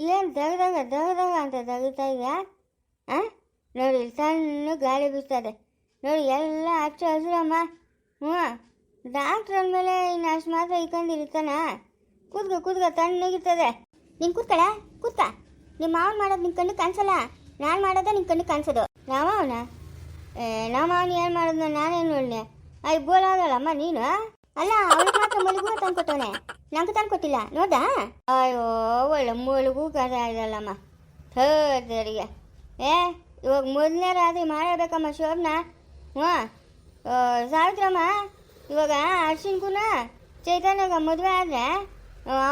ಏನು ದಗದಾಗ ದಗದಾಗ ಅಂತ ದಗಿತಾ ಇದೆಯಾ? ನೋಡಿ, ಸಣ್ಣ ಗಾಳಿ ಬೀಸ್ತದೆ. ನೋಡಿ, ಎಲ್ಲ ಹಚ್ಚ ಹಸಿರಮ್ಮ ಹ್ಞೂ. ಡಾಕ್ಟ್ರ್ ಅಂದಮೇಲೆ ಇನ್ನು ಅಷ್ಟು ಮಾತ್ರ ಇಕ್ಕಂದಿರ್ತಾನ ಕೂದ್ಗ ಕೂದ್ಗ ತಣ್ಣಗಿರ್ತದೆ. ನೀನು ಕೂತ್ಕಳ? ಕೂತ್ಕ. ನಿಮ್ಮ ಮಾವನ್ ಮಾಡೋದು ನಿನ್ನ ಕಣ್ಣು ಕಾಣಿಸಲ್ಲ? ನಾನು ಮಾಡೋದೇ ನಿನ್ನ ಕಣ್ಣು ಕಾಣಿಸೋದು. ನಾವ ಅವನ ಏ ನಮ್ಮ ಅವನು ಏನು ಮಾಡೋದು ನಾನೇನು ನೋಡಿದೆ ಅಯ್ಯ ಬೋಲಾಗಲ್ಲಮ್ಮ ನೀನು? ಅಲ್ಲ ಅವಳಿಗೆ ಮಾತ್ರ ಮಲಗುವ ತಂದ್ಕೊಟ್ಟವನೆ? ನಂಗೆ ತಂದ್ಕೊಟ್ಟಿಲ್ಲ. ನೋದಾ ಅಯ್ಯೋ ಒಳ್ಳೆ ಮಲಗು ಕಥೆ ಇದಲ್ಲಮ್ಮ. ಥರಿಗೆ ಏ ಇವಾಗ ಮೊದಲನೇ ರಾತ್ರಿ ಮಾಡಬೇಕಮ್ಮ ಶೋಭನ? ಹ್ಞೂ. ಸಾವಿತ್ರಮ್ಮ ಇವಾಗ ಅರ್ಶಿನ್ಕುನ ಚೈತನ್ಯಗ ಮದುವೆ ಆದರೆ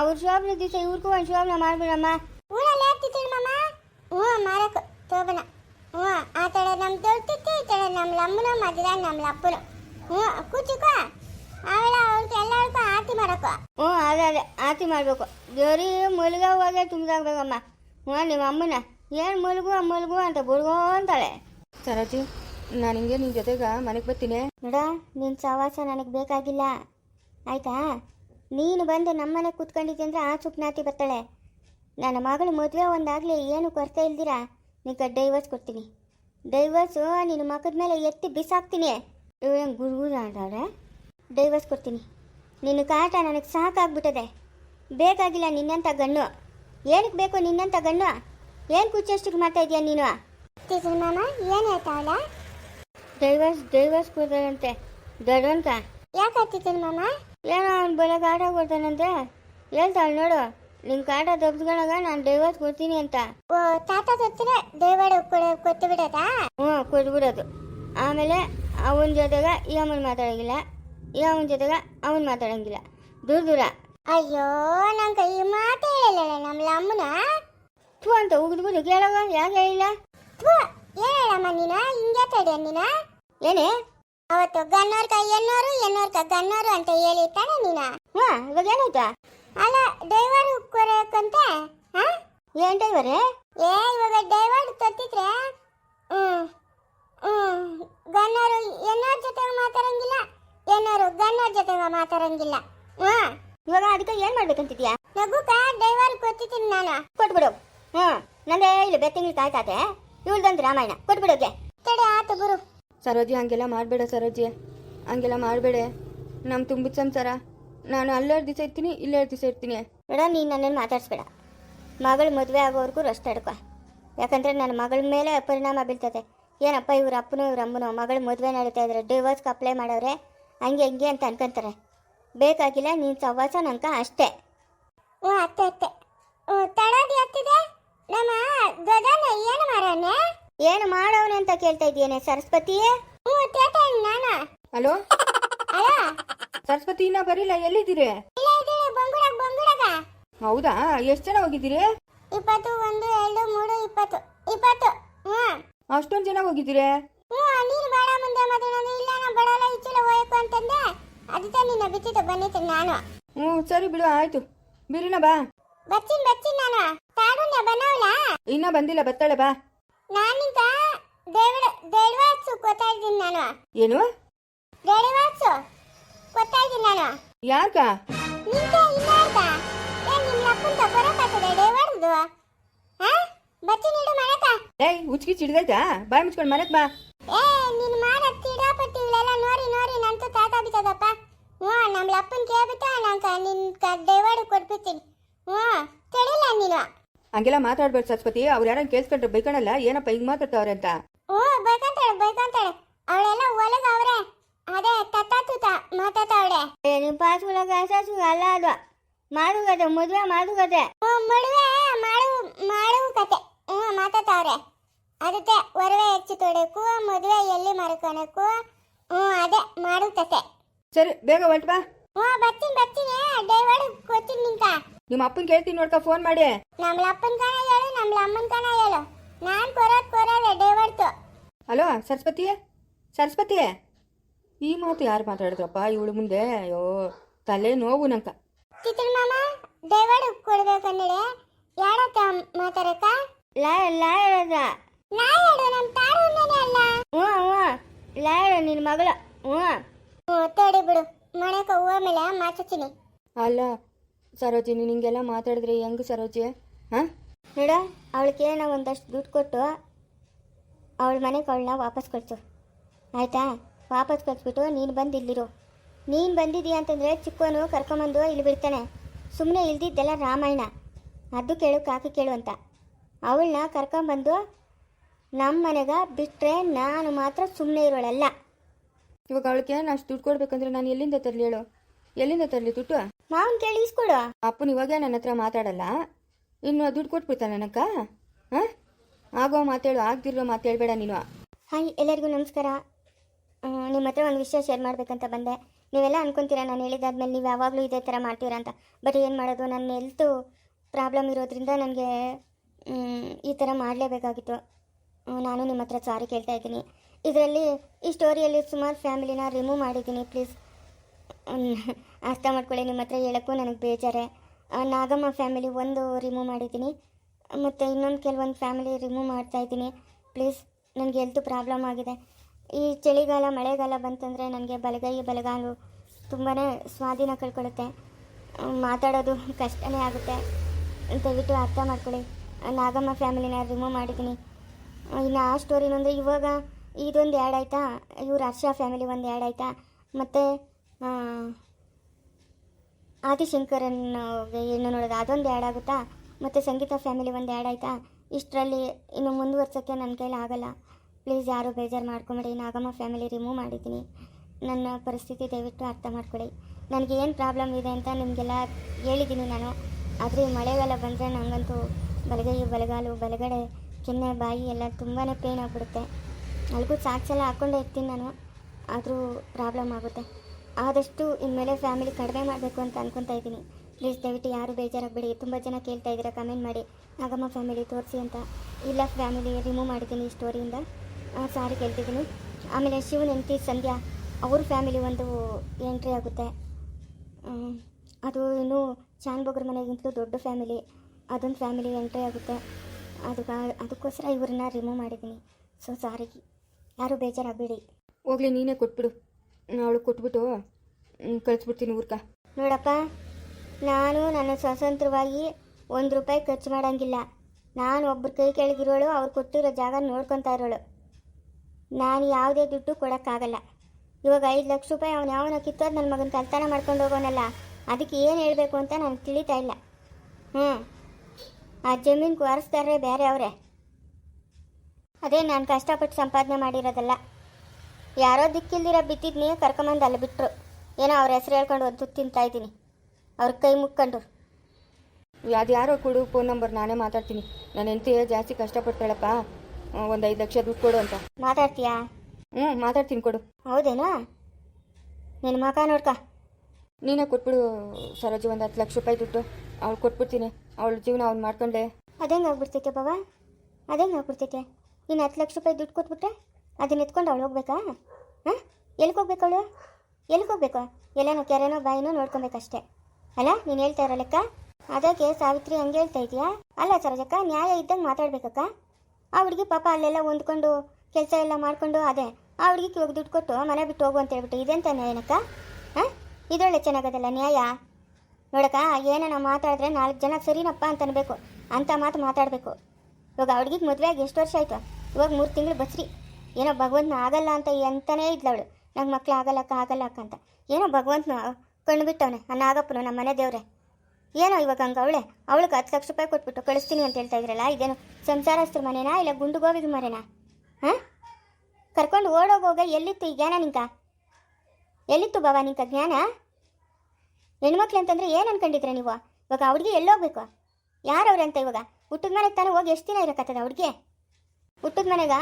ಅವ್ರ ಶೋಭನ ದಿವಸ ಇವ್ರಿಗೂ ಒಂದು ಶೋಭನ ಮಾಡ್ಬಿಡಮ್ಮ. ಊರಲ್ಲಿ ಆಗ್ತಿತ್ತು ಮಾಮ? ಹ್ಞೂ ಮಾರಕ್ಕೆ ತೋಬನ ಹ್ಞೂ ಆ ತಡ ನಮ್ಮ ದೊಡ್ಡ ಈ ತಡ ನಮ್ಮ ಲಮ್ಮನ ಮದುವೆ ನಮ್ಮ ಲಪ್ಪನು. ಹ್ಞೂ ಕೂಚಿಕೋ ಅವಳ ಅವ್ರಿಗೆ ಎಲ್ಲರಿಗೂ ಆರತಿ ಮಾಡಕ್ಕ. ಹ್ಞೂ ಅದೇ ಅದೇ ಆರತಿ ಮಾಡಬೇಕು. ದೇವ್ರಿ ಹೋಗಿ ತುಂಬಿದಾಗಬೇಕಮ್ಮ. ಹ್ಞೂ ನಿಮ್ಮ ಅಮ್ಮನ. ಏನು ಮುಳುಗು ಮುಳುಗು ಅಂತ ಬುಡ್ಗೋ ಅಂತಾಳೆ. ಸರೋಜಿ ನಾನು ಹಿಂಗೆ ನಿನ್ನ ಜೊತೆಗೆ ಮನೆಗೆ ಬರ್ತೀನಿ. ನೋಡ ನಿನ್ನ ಸವಾಸ ನನಗೆ ಬೇಕಾಗಿಲ್ಲ. ಆಯ್ತಾ? ನೀನು ಬಂದು ನಮ್ಮನೆ ಕೂತ್ಕೊಂಡಿದ್ದೆ ಅಂದರೆ ಆ ಚುಪ್ನಾತಿ ಬರ್ತಾಳೆ. ನನ್ನ ಮಗಳು ಮದುವೆ ಒಂದಾಗಲಿ ಏನು ಕೊರತೆ ಇಲ್ದಿರಾ? ನಿಂಗೆ ಡೈವರ್ಸ್ ಕೊಡ್ತೀನಿ. ಡೈವರ್ಸು ನಿನ್ನ ಮಗದ ಮೇಲೆ ಎತ್ತಿ ಬಿಸಾಕ್ತೀನಿ. ಇವೇನು ಗುರುಗುರು ಅಂತಾಳೆ ಡೈವರ್ಸ್ ಕೊಡ್ತೀನಿ. ನಿನ್ನ ಕಾಟ ನನಗೆ ಸಾಕಾಗ್ಬಿಟ್ಟದೆ. ಬೇಕಾಗಿಲ್ಲ ನಿನ್ನಂಥ ಗಣ್ಣು ಏನಕ್ಕೆ ಬೇಕು ನಿನ್ನಂಥ ಗಣ್ಣು ಏನು ಕುಚ್ಚಷ್ಟು ಮಾಡ್ತಾ ಇದೀಯ ನೀನು? ಮಾಮ ಏನು ಹೇಳ್ತಾವಲ್ಲ ಡೈವರ್ಸ್ ಡೈವರ್ಸ್ ಕೊಡ್ತಾನಂತೆ ದೊಡ್ಡವನ್ಕ ಯಾಕೆ ಹತ್ತಿದ್ದೀನಿ ಮಾಮ? ಏನೋ ಅವ್ನು ಬೆಳಗ್ಗೆ ಕಾಟ ಕೊಡ್ತಾನಂತೆ ಹೇಳ್ತಾಳೆ ನೋಡು. ನಿನ್ನ ಕಾಟ ದಬ್ಸ್ಕೊಳಗ ನಾನು ಡೈವರ್ಸ್ ಕೊಡ್ತೀನಿ ಅಂತ. ಓ ತಾತ ಸತ್ತಿರ ದೇವಾಡು ಕೊಟ್ಟು ಬಿಡೋದಾ? ಹ್ಞೂ ಕೊಟ್ಬಿಡೋದು. ಆಮೇಲೆ ಅವನ ಜೊತೆಗೆ ಈ ಅಮ್ಮನ ಮಾತಾಡೋಂಗಿಲ್ಲ. ಈ ಅವನ ಜೊತೆಗೆ ಅವನು ಮಾತಾಡೋಂಗಿಲ್ಲ. ದೂರ ದೂರ. ಅಯ್ಯೋ ನಂಗೆ ಈ ಮಾತೇ ಹೇಳಿಲ್ಲ ನಮ್ಮ ಅಮ್ಮನ ಥೂ ಅಂತ ಉಗಿದ್ಬಿಟ್ಟು ಕೇಳೋಗ ಯಾಕೆ ಹೇಳಿಲ್ಲ? ಥೂ ಹೇಳಮ್ಮ ನೀನು? ಹಿಂಗೆ ತಡಿಯ ನೀನು? ಏನೇ? ಅವತ್ತು ಗನ್ನೋರ್ ಕೈ ಎನ್ನೋರು ಎನ್ನೋರ್ ಕೈ ಗನ್ನೋರು ಅಂತ ಹೇಳಿ ತಾನೆ ನೀನು. ಹ್ಞೂ ಇವಾಗ ಏನಾಯ್ತಾ? ಅಲ್ಲ ಡೈವರ್ ಕೊರಕಂತ ಹಾ ಏನು ಡೈವರೇ ಏ ಇವಾಗ ಡೈವರ್ ತತ್ತಿದ್ರೆ ಹ್ಮ್ ಹ್ಮ್ ಗನ್ನೋರು ಎನ್ನೋರ್ ಜೊತೆ ಮಾತಾಡಂಗಿಲ್ಲ. ಎನ್ನೋರು ಗನ್ನೋರ್ ಜೊತೆ ಮಾತಾಡಂಗಿಲ್ಲ. ಹಾ? ಇವಾಗ ಅದಕ್ಕೆ ಏನು ಮಾಡ್ಬೇಕಂತಿದ್ಯಾ ನಗುಕ ಡೈವರ್ ಕೊತ್ತಿದ್ದೀನಿ ನಾನು. ಕೊಟ್ಬಿಡು. ಹ್ಞೂ ನಂದೇ ಇಲ್ಲಿ ಬೆತ್ತಂಗಿ ಕಾಯ್ತಾತೆ ಇವಳ್ದಂತ ರಾಮಾಯಣ. ಕೊಟ್ಬಿಡೋಕೆ ತಡೆ ಆತು ಗುರು. ಸರೋಜಿ ಹಂಗೆಲ್ಲ ಮಾಡಬೇಡ ಸರೋಜಿ. ಹಂಗೆಲ್ಲ ಮಾಡಬೇಡ. ನಮ್ಮ ತುಂಬಿದ ಸಂಸಾರ. ನಾನು ಅಲ್ಲೆರಡು ದಿವಸ ಇರ್ತೀನಿ ಇಲ್ಲೆರಡು ದಿವಸ ಇರ್ತೀನಿ. ಬೇಡ ನೀನು ನನ್ನನ್ನು ಮಾತಾಡಿಸ್ಬೇಡ. ಮಗಳು ಮದುವೆ ಆಗೋವರೆಗೂ ರೆಸ್ಟ್ ತಡ್ಕೊ ಯಾಕಂದರೆ ನನ್ನ ಮಗಳ ಮೇಲೆ ಪರಿಣಾಮ ಬೀಳ್ತದೆ. ಏನಪ್ಪ ಇವ್ರ ಅಪ್ಪನೂ ಇವ್ರ ಅಮ್ಮನೋ? ಮಗಳು ಮದುವೆ ನಡೀತಾ ಇದ್ದಾರೆ ಡಿವೋರ್ಸ್ಗೆ ಅಪ್ಲೈ ಮಾಡವ್ರೆ? ಹಂಗೆ ಹಂಗೆ ಅಂತ ಅನ್ಕೊಂತಾರೆ. ಬೇಕಾಗಿಲ್ಲ ನೀನು ಸವಾಸ ನಂಕ ಅಷ್ಟೇ. ಓ ಅತ್ತೆ ಅತ್ತೆ. ಓ ತಡೋದು ಎತ್ತಿದೆ ನಮ್ಮ ಗದನ ಏನು ಮಾರನೆ ಏನು ಮಾಡವನೆ ಅಂತ ಕೇಳ್ತಾ ಇದೀಯನೆ ಸರಸ್ವತಿ ಹ್ಞೂ ತೇಟ ನಾನು? ಹಲೋ? ಅಲ್ಲ ಸರಸ್ವತಿ ಇನ್ನ ಬರಿಲ್ಲ ಎಲ್ಲಿದ್ದೀರಿ? ಇಲ್ಲ ಇದ್ದೀರಿ ಬಂಗುಡಾಗ ಬಂಗುಡಾಗ. ಹೌದಾ? ಎಷ್ಟು ಜನ ಹೋಗಿದ್ದೀರಿ? ಇಪ್ಪತ್ತು ಒಂದು ಎರಡು ಮೂರು ಇಪ್ಪತ್ತು. ಇಪ್ಪತ್ತು ಹ್ಞೂ. ಅಷ್ಟೊಂದು ಜನ ಹೋಗಿದ್ದೀರಿ? ಹೋಯಕು ಅಂತಂದೆ. ಅದಕ್ಕೆ ನಿನ್ನ ಬಿಟ್ಟಿದ್ದು ಬಂದಿತ್ತು ನಾನು. ಹ್ಞೂ ಸರಿ ಬಿಡು ಆಯ್ತು. ಬಿರಿನ ಬಾ. ಬಚ್ಚಿನ್ ಬಚ್ಚಿನ್ ನಾನು. ತಾರುಣ್ಯ ಬನ್ನವಳ? ಇನ್ನ ಬಂದಿಲ್ಲ ಬತ್ತಾಳೆ ಬಾ. ನಾನೀಗ ದೇವಳ ದೇಡ್ವಾಸು ಕೊತ್ತಾ ಇದ್ದೀನಿ ನಾನು. ಏನು? ದೇಡ್ವಾಸು ಕೊತ್ತಾ ಇದ್ದೀನಿ ನಾನು. ಯಾಕ? ನಿಂತ ಅಂತ ಏ ನಿಮ್ಮ ಅಪ್ಪಂತ ಬರಕಾಗ್ತದೆ ದೇವರದು ಹಾ ಬಚ್ಚಿ ನೀಡು ಮಾಡಕ ಏಯ್ ಉಚ್ಕಿ ಚಿಡ್ದೈತಾ ಬಾಯ್ ಮುಚ್ಕೊಂಡು ಮನೆಗೆ ಬಾ. ಏ ನಿನ್ ಮಾಡ ತಿಡಾಪಟ್ಟಿಗಳೆಲ್ಲ ನೋಡಿ ನೋಡಿ ನಂತು ತಾತ ಬಿತ್ತದಪ್ಪ ಹ್ಞೂ ನಮ್ಮ ಅಪ್ಪನ ಕೇಳ್ಬಿಟ್ಟ ನಾನು ನಿನ್ ಕ ಕೊಟ್ಬಿಡ್ತೀನಿ. ಹ್ಞೂ ತಿಳಿಲ್ಲ ನೀನು. ಹಂಗೆಲ್ಲ ಮಾತಾಡ್ಬೇಡ ಸರಸ್ವತಿ ಅವ್ರು ಯಾರನ್ನ ಕೇಳಿಸ್ಕೊಂಡ್ರೆ ಬೈಕಣಲ್ಲ ಏನಪ್ಪ ಹಿಂಗ್ ಮಾತಾಡ್ತಾವ್ರೆ ಅಂತ? ಹ್ಞೂ ಬೈಕಂತಾಳೆ ಬೈಕಂತಾಳೆ. ಅವಳೆಲ್ಲ ಒಳಗ ಅವ್ರೆ. ಅದೇ ತತ್ತಾತುತ ಮಾತಾಡ್ತಾವಳೆ ನಿಮ್ಮ ಪಾಸ್ಗಳ ಅಸಾಸು ಅಲ್ಲ ಅದು. ಮಾತುಕತೆ ಮದುವೆ ಮಾತುಕತೆ ಹ್ಞೂ ಮಡುವೆ ಮಾಡು ಮಾಡು ಕತೆ. ಹ್ಞೂ ಮಾತಾಡ್ತಾವ್ರೆ ಅದಕ್ಕೆ ಒರವೆ ಹೆಚ್ಚು ತೊಡಕು ಮದುವೆ ಎಲ್ಲಿ ಮರ್ಕೊಳಕು ಹ್ಞೂ ಅದೇ ಮಾಡು ಕತೆ. ಸರಿ ಬೇಗ ಹೊರ್ಟ್ ಬಾ. ಹ್ಞೂ ಬರ್ತೀನಿ ಬರ್ತೀನಿ. ಡೈವರ್ಡ್ ಕೊಡ್ತೀನಿ ನಿಂಕ. ನಿಮ್ಮ ಅಪ್ಪನ ಕೇಳ್ತೀನಿ ನೋಡ್ಕ ಫೋನ್ ಮಾಡಿ. ನಮ್ಮ ಅಪ್ಪನ ಕಣ ಹೇಳು ನಮ್ಮ ಅಮ್ಮನ ಕಣ ಹೇಳು. ನಾನು ಕೊರೋದು ಕೊರೋದೆ ಡೈವರ್ತು ಹಲೋ ಸರಸ್ವತಿ? ಸರಸ್ವತಿ? ಈ ಮಾತು ಯಾರು ಮಾತಾಡಿದ್ರಪ್ಪ? ಇವಳು ಮುಂದೆ ಅಯ್ಯೋ ತಲೆ ನೋವು ನಂಕ ಚಿತ್ರ ಮಾಮ ಡೈವರ್ಡ್ ಕೊಡ್ಬೇಕಂದ್ರೆ ಯಾಡತ್ತ ಮಾತಾಡಕ್ಕ? ಲಾ ಲಾ ಹೇಳದ ನಾ ಹೇಳು ನಮ್ಮ ತಾಡು ಅಲ್ಲ. ಹ್ಞೂ ಹ್ಞೂ. ಲಾ ಹೇಳು ನಿನ್ನ ಮಗಳು. ಹ್ಞೂ. ಹ್ಞೂ ತಡಿ ಬಿಡು. ಹೋಗೋ ಮೇಲೆ ಮಾತಾಡ್ತೀನಿ. ಅಲ್ಲ ಸರೋಜಿ ನೀನು ಹಿಂಗೆಲ್ಲ ಮಾತಾಡಿದ್ರೆ ಹೆಂಗ್ ಸರೋಜಿ? ಹಾಂ? ನೋಡ ಅವಳಿಗೆ ನಾವು ಒಂದಷ್ಟು ದುಡ್ಡು ಕೊಟ್ಟು ಅವಳ ಮನೆಗೆ ಅವಳನ್ನ ವಾಪಸ್ ಕಳಿಸು ಆಯಿತಾ? ವಾಪಸ್ ಕಳಿಸ್ಬಿಟ್ಟು ನೀನು ಬಂದು ಇಲ್ಲಿರು. ನೀನು ಬಂದಿದ್ದೀಯ ಅಂತಂದರೆ ಚಿಕ್ಕವನು ಕರ್ಕೊಂಬಂದು ಇಲ್ಲಿ ಬಿಡ್ತಾನೆ. ಸುಮ್ಮನೆ ಇಲ್ದಿದ್ದೆಲ್ಲ ರಾಮಾಯಣ. ಅದು ಕೇಳು ಕಾಕಿ ಕೇಳು ಅಂತ. ಅವಳನ್ನ ಕರ್ಕೊಂಬಂದು ನಮ್ಮ ಮನೆಗೆ ಬಿಟ್ಟರೆ ನಾನು ಮಾತ್ರ ಸುಮ್ಮನೆ ಇರೋಳಲ್ಲ. ಇವಾಗ ಅವಳಿಗೆ ನಾನು ಅಷ್ಟು ದುಡ್ಡು ಕೊಡ್ಬೇಕಂದ್ರೆ ನಾನು ಎಲ್ಲಿಂದ ತರಲಿ ಹೇಳು? ಎಲ್ಲಿಂದ ತರಲಿ ದುಡ್ಡು? ಮಾವನ್ ಕೇಳಿ ಇಸ್ಕೊಡು ಅಪ್ಪನ ಇವಾಗ ನನ್ನ ಹತ್ರ ಮಾತಾಡಲ್ಲ. ಇನ್ನು ದುಡ್ಡು ಕೊಟ್ಬಿಡ್ತಾನೆ ನನಕ್ಕ ಹಾಂ? ಆಗೋ ಮಾತೇಳು ಆಗ್ದಿರೋ ಮಾತೇಳ್ಬೇಡ ನೀನು. ಹಾಯ್ ಎಲ್ಲರಿಗೂ ನಮಸ್ಕಾರ. ನಿಮ್ಮ ಹತ್ರ ಒಂದು ವಿಷಯ ಶೇರ್ ಮಾಡಬೇಕಂತ ಬಂದೆ. ನೀವೆಲ್ಲ ಅನ್ಕೊಂತೀರಾ ನಾನು ಹೇಳಿದಾದ್ಮೇಲೆ ನೀವು ಯಾವಾಗಲೂ ಇದೇ ಥರ ಮಾಡ್ತೀರಾ ಅಂತ. ಬಟ್ ಏನು ಮಾಡೋದು? ನನ್ನ ಹೆಲ್ತು ಪ್ರಾಬ್ಲಮ್ ಇರೋದ್ರಿಂದ ನನಗೆ ಈ ಥರ ಮಾಡಲೇಬೇಕಾಗಿತ್ತು. ನಾನು ನಿಮ್ಮ ಹತ್ರ ಸಾರಿ ಕೇಳ್ತಾ ಇದ್ದೀನಿ. ಇದರಲ್ಲಿ ಈ ಸ್ಟೋರಿಯಲ್ಲಿ ಸುಮಾರು ಫ್ಯಾಮಿಲಿನ ರಿಮೂವ್ ಮಾಡಿದ್ದೀನಿ ಪ್ಲೀಸ್ ಅರ್ಥ ಮಾಡ್ಕೊಳ್ಳಿ, ನಿಮ್ಮ ಹತ್ರ ಹೇಳೋಕ್ಕೂ ನನಗೆ ಬೇಜಾರೆ. ನಾಗಮ್ಮ ಫ್ಯಾಮಿಲಿ ಒಂದು ರಿಮೂವ್ ಮಾಡಿದ್ದೀನಿ. ಮತ್ತು ಇನ್ನೊಂದು ಕೆಲವೊಂದು ಫ್ಯಾಮಿಲಿ ರಿಮೂವ್ ಮಾಡ್ತಾ ಇದ್ದೀನಿ. ಪ್ಲೀಸ್ ನನಗೆ ಎಲ್ತು ಪ್ರಾಬ್ಲಮ್ ಆಗಿದೆ. ಈ ಚಳಿಗಾಲ, ಮಳೆಗಾಲ ಬಂತಂದರೆ ನನಗೆ ಬಲಗೈ, ಬಲಗಾಲು ತುಂಬಾ ಸ್ವಾಧೀನ ಕಳ್ಕೊಳ್ಳುತ್ತೆ. ಮಾತಾಡೋದು ಕಷ್ಟನೇ ಆಗುತ್ತೆ. ದಯವಿಟ್ಟು ಅರ್ಥ ಮಾಡ್ಕೊಳ್ಳಿ. ನಾಗಮ್ಮ ಫ್ಯಾಮಿಲಿನ ರಿಮೂವ್ ಮಾಡಿದ್ದೀನಿ. ಇನ್ನು ಆ ಸ್ಟೋರಿನೂ ಅಂದರೆ ಇವಾಗ ಇದೊಂದು ಆ್ಯಡ್ ಆಯಿತಾ? ಇವ್ರ ಹರ್ಷ ಫ್ಯಾಮಿಲಿ ಒಂದು ಆ್ಯಡ್ ಆಯಿತಾ? ಮತ್ತು ಆದಿಶಂಕರನ್ ಏನು ನೋಡೋದು ಅದೊಂದು ಆ್ಯಡ್ ಆಗುತ್ತಾ? ಮತ್ತು ಸಂಗೀತ ಫ್ಯಾಮಿಲಿ ಒಂದು ಆ್ಯಡ್ ಆಯಿತಾ? ಇಷ್ಟರಲ್ಲಿ ಇನ್ನು ಮುಂದುವರ್ಸೋಕ್ಕೆ ನನ್ನ ಕೈಲಿ ಆಗಲ್ಲ. ಪ್ಲೀಸ್ ಯಾರು ಬೇಜಾರು ಮಾಡ್ಕೊಂಬೇಡಿ. ನಾಗಮ್ಮ ಫ್ಯಾಮಿಲಿ ರಿಮೂವ್ ಮಾಡಿದ್ದೀನಿ. ನನ್ನ ಪರಿಸ್ಥಿತಿ ದಯವಿಟ್ಟು ಅರ್ಥ ಮಾಡ್ಕೊಳ್ಳಿ. ನನಗೆ ಏನು ಪ್ರಾಬ್ಲಮ್ ಇದೆ ಅಂತ ನಿಮಗೆಲ್ಲ ಹೇಳಿದ್ದೀನಿ ನಾನು. ಆದರೆ ಮಳೆಗಾಲ ಬಂದರೆ ನನಗಂತೂ ಬಲಗೈ, ಬಲಗಾಲು, ಬಲಗಡೆ ಕೆನ್ನೆ ಬಾಯಿ ಎಲ್ಲ ತುಂಬಾ ಪೇನ್ ಆಗಿಬಿಡುತ್ತೆ. ಅಲ್ಗೂ ಸಾಕ್ಸ್ ಎಲ್ಲ ಹಾಕ್ಕೊಂಡೇ ಇರ್ತೀನಿ ನಾನು. ಆದರೂ ಪ್ರಾಬ್ಲಮ್ ಆಗುತ್ತೆ. ಆದಷ್ಟು ಇನ್ಮೇಲೆ ಫ್ಯಾಮಿಲಿ ಕಡಿಮೆ ಮಾಡಬೇಕು ಅಂತ ಅನ್ಕೊತಾ ಇದ್ದೀನಿ. ಪ್ಲೀಸ್ ದಯವಿಟ್ಟು ಯಾರು ಬೇಜಾರಾಗಬೇಡಿ. ತುಂಬ ಜನ ಕೇಳ್ತಾ ಇದ್ದೀರಾ ಕಮೆಂಟ್ ಮಾಡಿ. ನಾಗಮ್ಮ ಫ್ಯಾಮಿಲಿ ತೋರಿಸಿ ಅಂತ. ಇಲ್ಲ ಫ್ಯಾಮಿಲಿ ರಿಮೂವ್ ಮಾಡಿದ್ದೀನಿ ಈ ಸ್ಟೋರಿಯಿಂದ ಸಾರಿ ಕೇಳ್ತಿದ್ದೀನಿ. ಆಮೇಲೆ ಶಿವನ ಹೆಂಡತಿ ಸಂಧ್ಯಾ, ಅವ್ರ ಫ್ಯಾಮಿಲಿ ಒಂದು ಎಂಟ್ರಿ ಆಗುತ್ತೆ. ಅದು ಇನ್ನೂ ಚಾನ್ಬೊಗ್ರ ಮನೆಗಿಂತಲೂ ದೊಡ್ಡ ಫ್ಯಾಮಿಲಿ ಅದೊಂದು ಫ್ಯಾಮಿಲಿ ಎಂಟ್ರಿ ಆಗುತ್ತೆ. ಅದಕ್ಕೆ ಅದಕ್ಕೋಸ್ಕರ ಇವ್ರನ್ನ ರಿಮೂವ್ ಮಾಡಿದ್ದೀನಿ. ಸೊ ಸಾರಿ ಯಾರು ಬೇಜಾರಾಗಬೇಡಿ. ಹೋಗ್ಲಿ ನೀನೇ ಕೊಟ್ಬಿಡು. ಅವಳು ಕೊಟ್ಬಿಟ್ಟು ಕಳಿಸ್ಬಿಡ್ತೀನಿ ಊರ್ಕ. ನೋಡಪ್ಪ ನಾನು ನನ್ನ ಸ್ವತಂತ್ರವಾಗಿ ಒಂದು ರೂಪಾಯಿ ಖರ್ಚು ಮಾಡೋಂಗಿಲ್ಲ. ನಾನು ಒಬ್ಬರ ಕೈ ಕೆಳಗಿರೋಳು ಅವ್ರು ಕೊಟ್ಟಿರೋ ಜಾಗ ನೋಡ್ಕೊತಾ ಇರೋಳು. ನಾನು ಯಾವುದೇ ದುಡ್ಡು ಕೊಡೋಕ್ಕಾಗಲ್ಲ. ಇವಾಗ ಐದು ಲಕ್ಷ ರೂಪಾಯಿ ಅವನು ಯಾವನ ಕಿತ್ತೋದು ನನ್ನ ಮಗನ ಕಲ್ತನ ಮಾಡ್ಕೊಂಡು ಹೋಗೋನಲ್ಲ. ಅದಕ್ಕೆ ಏನು ಹೇಳಬೇಕು ಅಂತ ನನಗೆ ತಿಳಿತಾ ಇಲ್ಲ. ಹ್ಞೂ ಆ ಜಮೀನು ವಾರಿಸ್ತಾರೆ ಬೇರೆ ಅವರೇ. ಅದೇ ನಾನು ಕಷ್ಟಪಟ್ಟು ಸಂಪಾದನೆ ಮಾಡಿರೋದಲ್ಲ. ಯಾರೋ ದಿಕ್ಕಿಲ್ದಿರ ಬಿದ್ದಿದ್ನಿ ಕರ್ಕೊಂಬಂದು ಅಲ್ಲಿ ಬಿಟ್ಟರು ಏನೋ ಅವ್ರ ಹೆಸರು ಹೇಳ್ಕೊಂಡು ಒಂದು ತಿಂತಾ ಇದ್ದೀನಿ. ಅವ್ರ ಕೈ ಮುಕ್ಕೊಂಡು ಅದು ಯಾರೋ ಕೊಡು ಫೋನ್ ನಂಬರ್ ನಾನೇ ಮಾತಾಡ್ತೀನಿ. ನಾನು ಹೆಂಡತಿ ಜಾಸ್ತಿ ಕಷ್ಟಪಡ್ತಾಳಪ್ಪ ಒಂದು ಐದು ಲಕ್ಷ ದುಡ್ಡು ಕೊಡು ಅಂತ. ಮಾತಾಡ್ತೀಯಾ? ಹ್ಞೂ ಮಾತಾಡ್ತೀನಿ ಕೊಡು. ಹೌದೇನಾ? ನಿನ್ನ ಮಗ ನೋಡ್ಕ. ನೀನೇ ಕೊಟ್ಬಿಡು ಸರೋಜಿ ಒಂದು ಹತ್ತು ಲಕ್ಷ ರೂಪಾಯಿ ದುಡ್ಡು. ಅವಳು ಕೊಟ್ಬಿಡ್ತೀನಿ. ಅವಳ ಜೀವನ ಅವ್ನು ಮಾಡ್ಕೊಂಡೆ. ಅದೇನು ಆಗ್ಬಿಡ್ತೈತೆ ಬಾವ ಅದೇನು ಆಗ್ಬಿಡ್ತೈತೆ ಇನ್ನು ಹತ್ತು ಲಕ್ಷ ರೂಪಾಯಿ ದುಡ್ಡು ಕೊಟ್ಬಿಟ್ಟೆ ಅದನ್ನ ಎತ್ಕೊಂಡು ಅವಳು ಹೋಗ್ಬೇಕಾ? ಹಾಂ? ಎಲ್ಲಿಗೆ ಹೋಗ್ಬೇಕು ಅವಳು? ಎಲ್ಲಿಗೆ ಹೋಗ್ಬೇಕು? ಎಲ್ಲನೋ ಕೆರೆನೋ ಬಾಯಿನೋ ನೋಡ್ಕೊಬೇಕಷ್ಟೇ. ಅಲ್ಲ, ನೀನು ಹೇಳ್ತಾ ಇರೋ ಲೆಕ್ಕ? ಅದಕ್ಕೆ ಸಾವಿತ್ರಿ ಹಂಗೆ ಹೇಳ್ತಾ ಇದೆಯಾ? ಅಲ್ಲ ಸರೋಜಕ್ಕ, ನ್ಯಾಯ ಇದ್ದಂಗೆ ಮಾತಾಡ್ಬೇಕಕ್ಕ? ಆ ಹುಡುಗಿ ಪಾಪ ಅಲ್ಲೆಲ್ಲ ಹೊಂದ್ಕೊಂಡು ಕೆಲಸ ಎಲ್ಲ ಮಾಡಿಕೊಂಡು ಅದೇ, ಆ ಹುಡುಗಿ ಇವಾಗ ದುಡ್ಡು ಕೊಟ್ಟು ಮನೆ ಬಿಟ್ಟು ಹೋಗು ಅಂತ ಹೇಳ್ಬಿಟ್ಟು ಇದೆಂತ ಏನಕ್ಕ ಹಾಂ? ಇದೊಳ್ಳೆ ಚೆನ್ನಾಗದಲ್ಲ ನ್ಯಾಯ? ನೋಡಕ್ಕ, ಏನೋ ಮಾತಾಡಿದ್ರೆ ನಾಲ್ಕು ಜನ ಸರಿನಪ್ಪ ಅಂತ ಅನ್ಬೇಕು ಅಂತ ಮಾತು ಮಾತಾಡಬೇಕು. ಇವಾಗ ಅವ್ಳಿಗೆ ಮದುವೆ ಆಗಿ ಎಷ್ಟು ವರ್ಷ ಆಯಿತು? ಇವಾಗ ಮೂರು ತಿಂಗಳು ಬಸ್ರಿ. ಏನೋ ಭಗವಂತನ ಆಗಲ್ಲ ಅಂತ ಎಂತನೇ ಇದ್ಲವಳು ನಂಗೆ ಮಕ್ಳು ಆಗಲ್ಲಕ್ಕ ಆಗಲ್ಲಕ್ಕ ಅಂತ. ಏನೋ ಭಗವಂತನ ಕಣ್ಣು ಬಿಟ್ಟವನೆ, ಆ ನಾಗಪ್ಪನು ನಮ್ಮ ಮನೆ ದೇವ್ರೆ. ಏನೋ ಇವಾಗ ಹಂಗೆ ಅವಳೆ? ಅವಳಿಗೆ ಹತ್ತು ಲಕ್ಷ ರೂಪಾಯಿ ಕೊಟ್ಬಿಟ್ಟು ಕಳಿಸ್ತೀನಿ ಅಂತ ಹೇಳ್ತಾ ಇದ್ರಲ್ಲ, ಇದೇನು ಸಂಸಾರಸ್ತ್ರ ಮನೆನಾ ಇಲ್ಲ ಗುಂಡು ಗೋವಿಗೆ ಮನೆನಾ ಹಾಂ? ಕರ್ಕೊಂಡು ಓಡೋಗೋಗ ಎಲ್ಲಿತ್ತು ಈ ಜ್ಞಾನ ನಿಂಕ ಎಲ್ಲಿತ್ತು ಬಾಬಾ ನಿಂಕ ಜ್ಞಾನ? ಹೆಣ್ಮಕ್ಳು ಅಂತಂದ್ರೆ ಏನು ಅನ್ಕೊಂಡಿದ್ರೆ ನೀವು? ಇವಾಗ ಅವ್ರಿಗೆ ಎಲ್ಲೋಗ್ಬೇಕು ಯಾರವ್ರೆ ಅಂತ ಇವಾಗ? ಹುಟ್ಟಿದ ಮನೆಗೆ ತಾನೇ ಹೋಗಿ ಎಷ್ಟು ದಿನ ಇರೋಕತ್ತದ ಅವ್ರಿಗೆ ಹುಟ್ಟದ ಮನೆಗ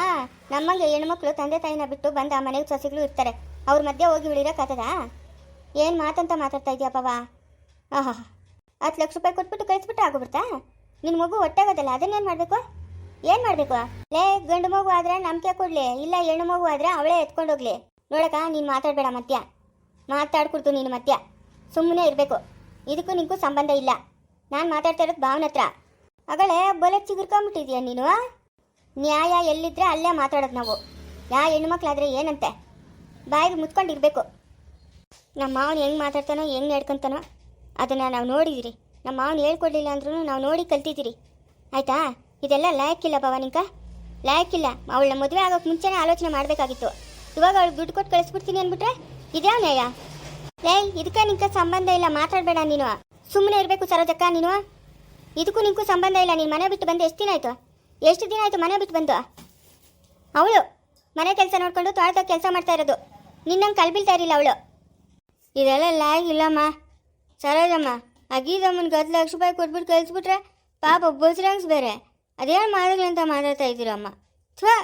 ನಮ್ಮಂಗೆ ಹೆಣ್ಮಕ್ಳು ತಂದೆ ತಾಯಿನ ಬಿಟ್ಟು ಬಂದು ಆ ಮನೆಗೆ ಸೊಸೆಗಳು ಇರ್ತಾರೆ. ಅವ್ರ ಮಧ್ಯೆ ಹೋಗಿ ಉಳಿರೋಕತ್ತದ? ಏನು ಮಾತಂತ ಮಾತಾಡ್ತಾ ಇದೆಯಪ್ಪವ ಆಹಾ, ಹತ್ತು ಲಕ್ಷ ರೂಪಾಯಿ ಕೊಟ್ಬಿಟ್ಟು ಕಳಿಸ್ಬಿಟ್ಟು ಆಗೋಗ್ಬಿಡ್ತಾ? ನಿನ್ನ ಮಗು ಹೊಟ್ಟೆಗೋದಲ್ಲ ಅದನ್ನೇನು ಮಾಡಬೇಕು? ಏನು ಮಾಡಬೇಕು? ಲೇ, ಗಂಡು ಮಗು ಆದ್ರೆ ನಂಬಿಕೆ ಕೊಡಲಿ, ಇಲ್ಲ ಹೆಣ್ಣು ಮಗು ಆದ್ರೆ ಅವಳೇ ಎತ್ಕೊಂಡೋಗ್ಲಿ ನೋಡಕ್ಕ, ನೀನು ಮಾತಾಡಬೇಡ ಮಧ್ಯ. ಮಾತಾಡ್ಕೊಡ್ತು ನೀನು ಮಧ್ಯ. ಸುಮ್ಮನೆ ಇರಬೇಕು. ಇದಕ್ಕೂ ನಿಂಗೂ ಸಂಬಂಧ ಇಲ್ಲ. ನಾನು ಮಾತಾಡ್ತಾ ಇರೋದು ಭಾವನ ಹತ್ರ. ಅಗಳೇ, ಬಲೆ ಚಿಗುರ್ಕೊಂಬಿಟ್ಟಿದ್ಯಾ ನೀನು? ನ್ಯಾಯ ಎಲ್ಲಿದ್ರೆ ಅಲ್ಲೇ ಮಾತಾಡೋದು ನಾವು. ಯಾ ಹೆಣ್ಮಕ್ಳಾದ್ರೆ ಏನಂತೆ? ಬಾಯಿಗೆ ಮುಚ್ಕೊಂಡಿರ್ಬೇಕು ನಮ್ಮ ಮಾವನ ಹೆಂಗೆ ಮಾತಾಡ್ತಾನೋ, ಹೆಂಗೆ ನಡ್ಕೊಂತಾನೋ, ಅದನ್ನು ನಾವು ನೋಡಿದಿರಿ. ನಮ್ಮ ಮಾವನು ಹೇಳ್ಕೊಡ್ಲಿಲ್ಲ ಅಂದ್ರೂ ನಾವು ನೋಡಿ ಕಲ್ತಿದ್ದೀರಿ ಆಯ್ತಾ? ಇದೆಲ್ಲ ಲಾಯಕ್ಕಿಲ್ಲ ಭವ ನಿಂಕ? ಲಾಯಕ್ಕಿಲ್ಲ ಅವಳನ್ನ ಮದುವೆ ಆಗೋಕ್ಕೆ ಮುಂಚೆನೇ ಆಲೋಚನೆ ಮಾಡಬೇಕಾಗಿತ್ತು. ಇವಾಗ ಅವಳು ದುಡ್ಡು ಕೊಟ್ಟು ಕಳಿಸ್ಬಿಡ್ತೀನಿ ಅಂದ್ಬಿಟ್ರೆ ಇದ್ಯಾವ ನ್ಯಾಯ? ಲೇ ಇದಕ್ಕೆ ನಿಂಕ ಸಂಬಂಧ ಇಲ್ಲ, ಮಾತಾಡಬೇಡ ನೀನು. ಸುಮ್ಮನೆ ಇರಬೇಕು ಸರೋಜಕ್ಕ ನೀನು. ಇದಕ್ಕೂ ನಿಂಗೂ ಸಂಬಂಧ ಇಲ್ಲ, ನೀನು ಮನೆ ಬಿಟ್ಟು ಬಂದು, ಎಷ್ಟು ದಿನ ಆಯಿತು? ಎಷ್ಟು ದಿನ ಆಯಿತು ಮನೆ ಬಿಟ್ಟು ಬಂದು? ಅವಳು ಮನೆ ಕೆಲಸ ನೋಡಿಕೊಂಡು ತೋಟದ ಕೆಲಸ ಮಾಡ್ತಾ ಇರೋದು. ನಿನ್ನಂಗೆ ಕಲ್ಬಿಲ್ತಾ ಇರಲಿಲ್ಲ ಅವಳು. ಇದೆಲ್ಲ ಇಲ್ಲ ಇಲ್ಲಮ್ಮ. ಸರೋಜಮ್ಮ, ಅಗೀದಮ್ಮನ ಗದ್ದು ಲಕ್ಷ ರೂಪಾಯಿ ಕೊಟ್ಬಿಟ್ಟು ಕಳಿಸ್ಬಿಟ್ರೆ ಪಾಪ ಬಸ್ರಂಗ್ಸ್ ಬೇರೆ. ಅದೇನು ಮಾಡಿದ್ರಿ ಅಂತ ಮಾತಾಡ್ತಾ ಇದ್ದೀರಮ್ಮ? ಥ್ವಾ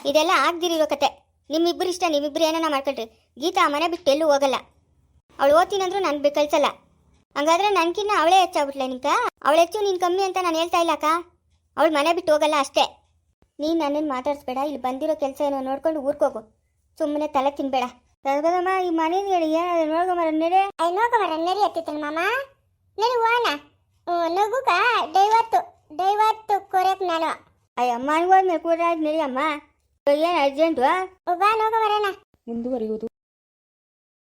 ಇದೆಲ್ಲ ಆಗ್ದಿರಿರೋ ಕತೆ. ನಿಮ್ಮಿಬ್ಬರು ಇಷ್ಟ ನಿಮ್ಮಿಬ್ಬರು ಏನಾನ ಮಾಡ್ಕೊಳ್ರಿ. ಗೀತಾ ಆ ಮನೆ ಬಿಟ್ಟು ಎಲ್ಲೂ ಹೋಗಲ್ಲ. ಅವಳು ಓದ್ತೀನಂದ್ರು ನಾನು ಬಿ ಕಳ್ಸಲ್ಲ ಹಂಗಾದ್ರೆ ನನ್ಕಿನ್ನ ಅವಳೇ ಹೆಚ್ಚಾಗ್ಬಿಟ್ಲೆ ನಿಂಕ? ಅವಳು ಹೆಚ್ಚು ನೀನು ಕಮ್ಮಿ ಅಂತ ನಾನು ಹೇಳ್ತಾ ಇಲ್ಲ ಅಕ್ಕ. ಅವಳು ಮನೆ ಬಿಟ್ಟು ಹೋಗಲ್ಲ ಅಷ್ಟೇ. ನೀನು ನನ್ನನ್ನು ಮಾತಾಡಿಸ್ಬೇಡ ಇಲ್ಲಿ ಬಂದಿರೋ ಕೆಲಸ ಏನೋ ನೋಡ್ಕೊಂಡು ಊರ್ಕೋಗು ಸುಮ್ಮನೆ ತಲೆ ತಿನ್ಬೇಡ. ತರ್ಬೋದಮ್ಮ ಈ ಮನೆ ಏನಾದ್ರು ನೋಡ್ಕೊಂಬರ ನಡೆ. ಅಲ್ಲಿ ನೋಡ್ಕೊಂಬರ ನೆರೆ ಹತ್ತಿತ್ತಲ್ಲ ಮಾಮ. ನೆರೆ ಹೋಣ ನಗುಗ ಡೈವತ್ತು ಡೈವತ್ತು ಕೊರಕ್ ನಾನು ಅಯ್ಯಮ್ಮ ಹೋದ್ಮೇಲೆ ಕೂಡ ನಡಿಯಮ್ಮ ಏನು ಅರ್ಜೆಂಟು ಬಾ ಎಂದು ಮುಂದುವರಿಯುವುದು.